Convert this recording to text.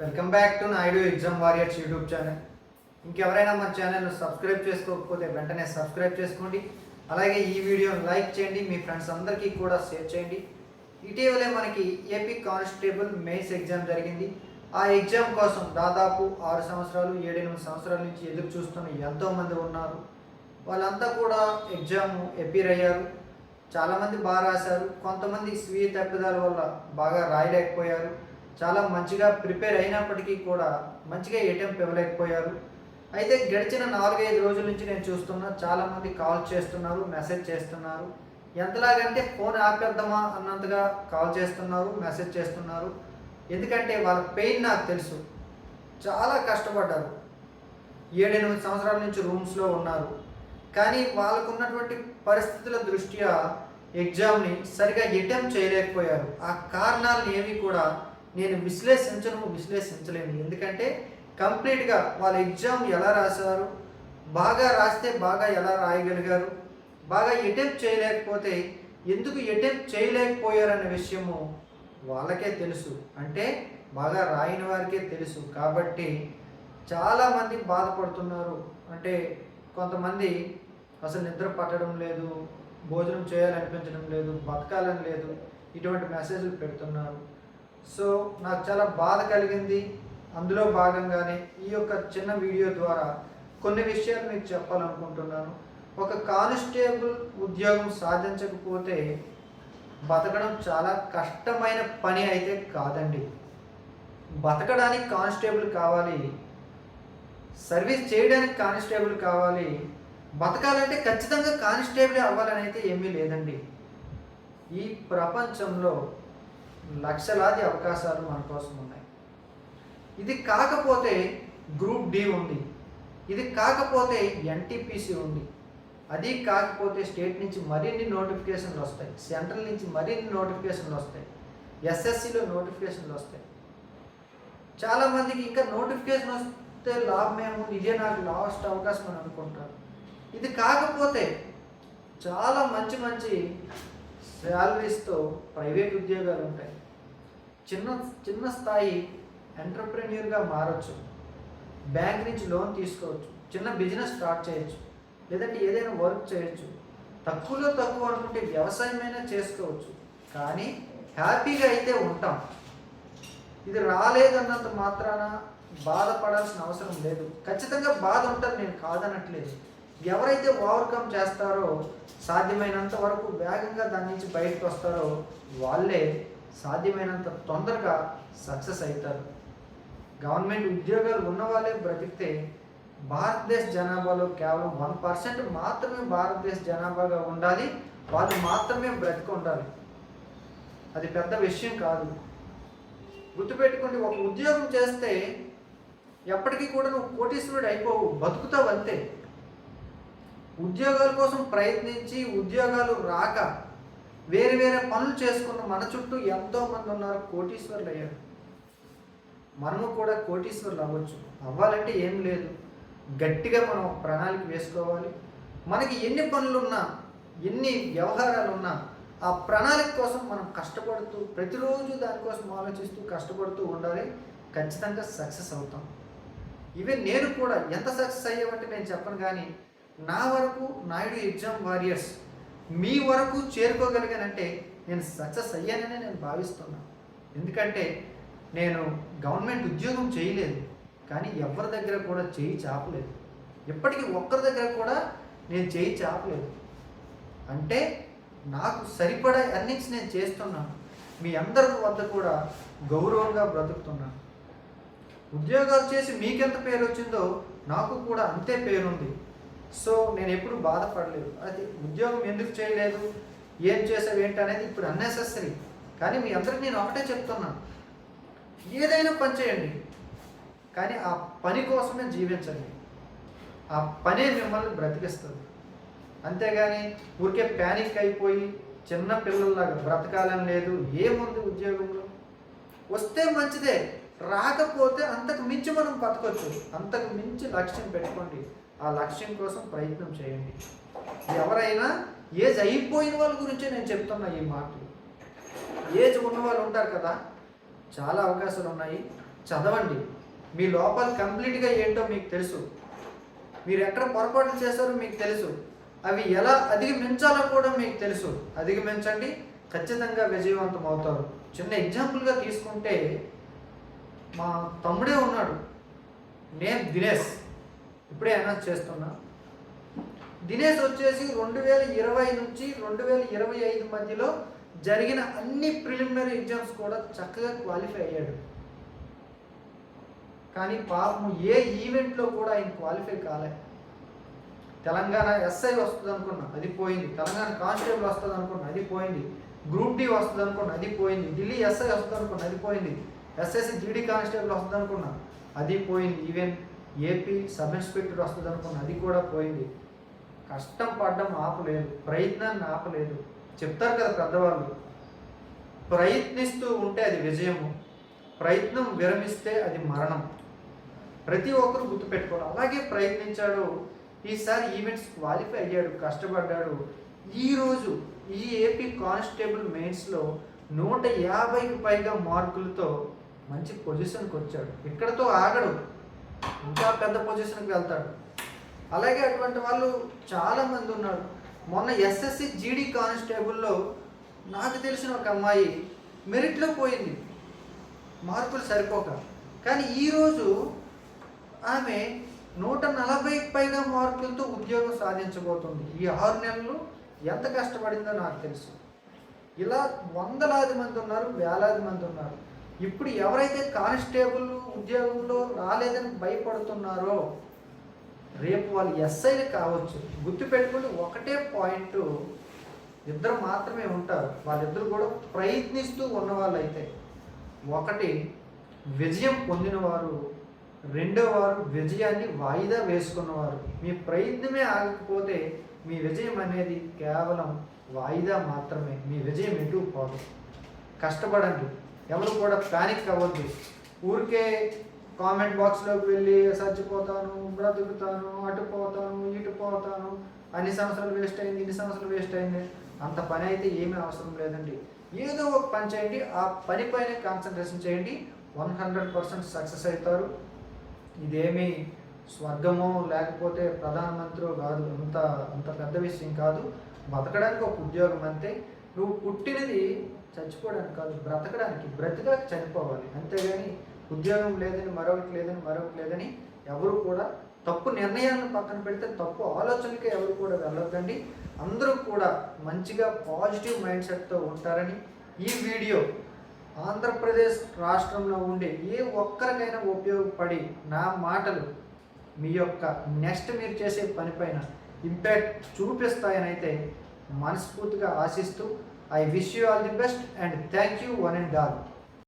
Welcome back to Naidu exam warriors YouTube channel. ఇంకెవరైనా మన ఛానల్ను సబ్స్క్రైబ్ చేసుకోకపోతే వెంటనే సబ్స్క్రైబ్ చేసుకోండి. అలాగే ఈ వీడియోని లైక్ చేయండి మీ ఫ్రెండ్స్ అందరికీ కూడా షేర్ చేయండి. ఇటీవలే మనకి ఏపీ కానిస్టేబుల్ మెయిన్స్ ఎగ్జామ్ జరిగింది. ఆ ఎగ్జామ్ కోసం దాదాపు ఆరు సంవత్సరాలు ఏడెనిమిది సంవత్సరాల నుంచి ఎదురు చూస్తున్న ఎంతోమంది ఉన్నారు. వాళ్ళంతా కూడా ఎగ్జామ్ ఎపీర్ అయ్యారు. చాలామంది బాగా రాశారు. కొంతమంది స్వీయ తప్పిదాల వల్ల బాగా రాయలేకపోయారు. చాలా మంచిగా ప్రిపేర్ అయినప్పటికీ కూడా మంచిగా ఏటీఎం ఇవ్వలేకపోయారు అయితే గడిచిన నాలుగైదు రోజుల నుంచి నేను చూస్తున్నా చాలామంది కాల్ చేస్తున్నారు మెసేజ్ చేస్తున్నారు. ఎంతలాగంటే ఫోన్ ఆపేద్దామా అన్నంతగా కాల్ చేస్తున్నారు మెసేజ్ చేస్తున్నారు. ఎందుకంటే వాళ్ళ పెయిన్ నాకు తెలుసు. చాలా కష్టపడ్డారు. ఏడెనిమిది సంవత్సరాల నుంచి రూమ్స్లో ఉన్నారు. కానీ వాళ్ళకు ఉన్నటువంటి పరిస్థితుల దృష్ట్యా ఎగ్జామ్ని సరిగా అటెంప్ట్ చేయలేకపోయారు. ఆ కారణాలను ఏవి కూడా నేను విశ్లేషించను విశ్లేషించలేను. ఎందుకంటే కంప్లీట్గా వాళ్ళ ఎగ్జామ్ ఎలా రాశారు బాగా రాస్తే బాగా ఎలా రాయగలిగారు బాగా అటెంప్ట్ చేయలేకపోతే ఎందుకు అటెంప్ట్ చేయలేకపోయారనే విషయము వాళ్ళకే తెలుసు. అంటే బాగా రాయని వారికే తెలుసు. కాబట్టి చాలామంది బాధపడుతున్నారు. అంటే కొంతమంది అసలు నిద్ర పట్టడం లేదు భోజనం చేయాలనిపించడం లేదు బతకాలని లేదు ఇటువంటి మెసేజ్లు పెడుతున్నారు. సో నాకు చాలా బాధ కలిగింది. అందులో భాగంగానే ఈ యొక్క చిన్న వీడియో ద్వారా కొన్ని విషయాలు మీకు చెప్పాలనుకుంటున్నాను. ఒక కానిస్టేబుల్ ఉద్యోగం సాధించకపోతే బతకడం చాలా కష్టమైన పని అయితే కాదండి. బతకడానికి కానిస్టేబుల్ కావాలి. సర్వీస్ చేయడానికి కానిస్టేబుల్ కావాలి. బతకాలంటే ఖచ్చితంగా కానిస్టేబుల్ అవ్వాలని అయితే ఏమీ లేదండి. ఈ ప్రపంచంలో లక్షలాది అవకాశాలు మన కోసం ఉన్నాయి. ఇది కాకపోతే గ్రూప్ డి ఉంది. ఇది కాకపోతే ఎన్టీపీసీ ఉంది. అది కాకపోతే స్టేట్ నుంచి మరిన్ని నోటిఫికేషన్లు వస్తాయి. సెంట్రల్ నుంచి మరిన్ని నోటిఫికేషన్లు వస్తాయి. ఎస్ఎస్సిలో నోటిఫికేషన్లు వస్తాయి. చాలామందికి ఇంకా నోటిఫికేషన్ వస్తే లాభం ఏమో ఇదే నాకు లాస్ట్ అవకాశం అని అనుకుంటారు. ఇది కాకపోతే చాలా మంచి మంచి శాలరీస్తో ప్రైవేట్ ఉద్యోగాలు ఉంటాయి చిన్న చిన్న స్థాయి ఎంటర్ప్రెన్యూర్గా మారచ్చు. బ్యాంక్ నుంచి లోన్ తీసుకోవచ్చు. చిన్న బిజినెస్ స్టార్ట్ చేయొచ్చు. లేదంటే ఏదైనా వర్క్ చేయొచ్చు. తక్కువలో తక్కువ అనుకుంటే వ్యవసాయమైనా చేసుకోవచ్చు. కానీ హ్యాపీగా అయితే ఉంటాం. ఇది రాలేదన్నంత మాత్రాన బాధపడాల్సిన అవసరం లేదు. ఖచ్చితంగా బాధ ఉంటుంది నేను కాదనట్లేదు. ఎవరైతే ఓవర్కమ్ చేస్తారో సాధ్యమైనంత వరకు వేగంగా దాని నుంచి బయటకు వస్తారో వాళ్ళే సాధ్యమైనంత తొందరగా సక్సెస్ అవుతారు గవర్నమెంట్ ఉద్యోగాలు ఉన్న వాళ్ళే బ్రతికితే భారతదేశ జనాభాలో కేవలం వన్ పర్సెంట్ మాత్రమే భారతదేశ జనాభాగా ఉండాలి. వాళ్ళు మాత్రమే బ్రతికి ఉండాలి. అది పెద్ద విషయం కాదు. గుర్తుపెట్టుకోండి ఒక ఉద్యోగం చేస్తే ఎప్పటికీ కూడా నువ్వు కోటీశ్వరుడు అయిపోవు బతుకుతావు అంతే. ఉద్యోగాల కోసం ప్రయత్నించి ఉద్యోగాలు రాక వేరే వేరే పనులు చేసుకున్న మన చుట్టూ ఎంతో మంది ఉన్నారు కోటీశ్వరులు అయ్యారు. మనము కూడా కోటీశ్వరులు అవ్వచ్చు. అవ్వాలంటే ఏం లేదు. గట్టిగా మనం ప్రణాళిక వేసుకోవాలి. మనకి ఎన్ని పనులున్నా ఎన్ని వ్యవహారాలున్నా ఆ ప్రణాళిక కోసం మనం కష్టపడుతూ ప్రతిరోజు దానికోసం ఆలోచిస్తూ కష్టపడుతూ ఉండాలి. ఖచ్చితంగా సక్సెస్ అవుతాం. ఇవే నేను కూడా ఎంత సక్సెస్ అయ్యామంటే నేను చెప్పను కానీ నా వరకు నాయుడు ఎగ్జామ్ వారియర్స్ మీ వరకు చేరుకోగలిగానంటే నేను సక్సెస్ అయ్యాననే నేను భావిస్తున్నాను ఎందుకంటే నేను గవర్నమెంట్ ఉద్యోగం చేయలేదు కానీ ఎవరి దగ్గర కూడా చేయి చాపలేదు. ఇప్పటికీ ఒక్కరి దగ్గర కూడా నేను చేయి చాపలేదు. అంటే నాకు సరిపడా ఎర్నింగ్స్ నేను చేస్తున్నాను మీ అందరి వద్ద కూడా గౌరవంగా బ్రతుకుతున్నాను ఉద్యోగాలు చేసి మీకెంత పేరు వచ్చిందో నాకు కూడా అంతే పేరుంది. సో నేను ఎప్పుడు బాధపడలేదు. అది ఉద్యోగం ఎందుకు చేయలేదు? ఏం చేసావు ఏంటి అనేది ఇప్పుడు అన్నెసెసరీ కానీ మీ అందరికి నేను ఒకటే చెప్తున్నాను ఏదైనా పని చేయండి. కానీ ఆ పని కోసమే జీవించండి. ఆ పనే మిమ్మల్ని బ్రతికిస్తుంది. అంతేగాని ఊరికే ప్యానిక్ అయిపోయి చిన్న పిల్లల్లాగా బ్రతకాలని లేదు. ఏముంది ఉద్యోగంలో? వస్తే మంచిదే. రాకపోతే అంతకు మించి మనం బతకొచ్చు. అంతకు మించి లక్ష్యం పెట్టుకోండి. ఆ లక్ష్యం కోసం ప్రయత్నం చేయండి. ఎవరైనా ఏజ్ అయిపోయిన వాళ్ళ గురించే నేను చెప్తున్నా ఈ మాటలు. ఏజ్ ఉన్న వాళ్ళు ఉంటారు కదా చాలా అవకాశాలు ఉన్నాయి. చదవండి. మీ లోపల కంప్లీట్గా ఏంటో మీకు తెలుసు. మీరు ఎక్కడ పొరపాట్లు చేశారో మీకు తెలుసు. అవి ఎలా అధిగమించాలో కూడా మీకు తెలుసు. అధిగమించండి. ఖచ్చితంగా విజయవంతం అవుతారు. చిన్న ఎగ్జాంపుల్గా తీసుకుంటే మా తమ్ముడే ఉన్నాడు. నేను దినేష్. ఇప్పుడే అనౌన్స్ చేస్తున్నా. దినేష్ వచ్చేసి రెండు వేల ఇరవై నుంచి రెండు వేల ఇరవై ఐదు మధ్యలో జరిగిన అన్ని ప్రిలిమినరీ ఎగ్జామ్స్ కూడా చక్కగా క్వాలిఫై అయ్యాడు. కానీ పాపం ఏ ఈవెంట్లో కూడా ఆయన క్వాలిఫై కాలే. తెలంగాణ ఎస్ఐ వస్తుంది అనుకున్నా అది పోయింది. తెలంగాణ కానిస్టేబుల్ వస్తుంది అనుకున్నా అది పోయింది. గ్రూప్ డి వస్తుంది అనుకున్నా అది పోయింది. ఢిల్లీ ఎస్ఐ వస్తుంది అనుకున్నా అది పోయింది. ఎస్ఎస్సి జీడీ కానిస్టేబుల్ వస్తుంది అనుకున్నా అది పోయింది. ఈవెన్ ఏపీ సబ్ ఇన్స్పెక్టర్ వస్తుంది అనుకున్న అది కూడా పోయింది. కష్టం పడడం ఆపలేదు ప్రయత్నాన్ని ఆపలేదు. చెప్తారు కదా పెద్దవాళ్ళు ప్రయత్నిస్తూ ఉంటే అది విజయము ప్రయత్నం విరమిస్తే అది మరణం. ప్రతి ఒక్కరు గుర్తుపెట్టుకోవాలి. అలాగే ప్రయత్నించాడు ఈసారి ఈవెంట్స్ క్వాలిఫై అయ్యాడు కష్టపడ్డాడు. ఈరోజు ఈ ఏపీ కానిస్టేబుల్ మెయిన్స్లో నూట యాభైకి పైగా మార్కులతో మంచి పొజిషన్కి వచ్చాడు ఇక్కడతో ఆగడు. ఇంకా పెద్ద పొజిషన్కి వెళ్తాడు. అలాగే అటువంటి వాళ్ళు చాలామంది ఉన్నారు. మొన్న ఎస్ఎస్సి జీడీ కానిస్టేబుల్లో నాకు తెలిసిన ఒక అమ్మాయి మెరిట్లో పోయింది. మార్కులు సరిపోక. కానీ ఈరోజు ఆమె నూట నలభైకి పైగా మార్కులతో ఉద్యోగం సాధించబోతుంది. ఈ ఆరు నెలలు ఎంత కష్టపడిందో నాకు తెలుసు. ఇలా వందలాది మంది ఉన్నారు వేలాది మంది ఉన్నారు. ఇప్పుడు ఎవరైతే కానిస్టేబుల్ ఉద్యోగంలో రాలేదని భయపడుతున్నారో రేపు వాళ్ళు ఎస్ఐలు కావచ్చు. గుర్తుపెట్టుకుని ఒకటే పాయింట్ ఇద్దరు మాత్రమే ఉంటారు. వాళ్ళిద్దరు కూడా ప్రయత్నిస్తూ ఉన్నవాళ్ళు అయితే ఒకటి విజయం పొందినవారు రెండో వారు విజయాన్ని వాయిదా వేసుకున్నవారు. మీ ప్రయత్నమే ఆగకపోతే మీ విజయం అనేది కేవలం వాయిదా మాత్రమే. మీ విజయం ఎటు పోదు. కష్టపడండి. ఎవరు కూడా ప్యానిక్ అవ్వద్దు. ఊరికే కామెంట్ బాక్స్లోకి వెళ్ళి చచ్చిపోతాను బ్రతుకుతాను అటు పోతాను ఇటు పోతాను అన్ని సంవత్సరాలు వేస్ట్ అయింది ఇన్ని సంవత్సరాలు వేస్ట్ అయింది. అంత పని అయితే ఏమీ అవసరం లేదండి. ఏదో ఒక పని చేయండి ఆ పని పైన కాన్సన్ట్రేషన్ చేయండి. వన్ హండ్రెడ్ పర్సెంట్ సక్సెస్ అవుతారు. ఇదేమీ స్వర్గమో లేకపోతే ప్రధానమంత్రి కాదు అంత అంత పెద్ద విషయం కాదు. బతకడానికి ఒక ఉద్యోగం అంతే. నువ్వు పుట్టినది చచ్చిపోవడానికి కాదు బ్రతకడానికి బ్రతిగా చనిపోవాలి. అంతేగాని ఉద్యోగం లేదని మరొకటి లేదని మరొకటి లేదని ఎవరు కూడా తప్పు నిర్ణయాలను పక్కన పెడితే తప్పు ఆలోచనకి ఎవరు కూడా వెళ్ళొద్దండి. అందరూ కూడా మంచిగా పాజిటివ్ మైండ్ సెట్తో ఉంటారని ఈ వీడియో ఆంధ్రప్రదేశ్ రాష్ట్రంలో ఉండే ఏ ఒక్కరికైనా ఉపయోగపడి నా మాటలు మీ యొక్క నెక్స్ట్ మీరు చేసే పనిపైన ఇంపాక్ట్ చూపిస్తాయని అయితే మనస్ఫూర్తిగా ఆశిస్తూ I wish you all the best and thank you one and all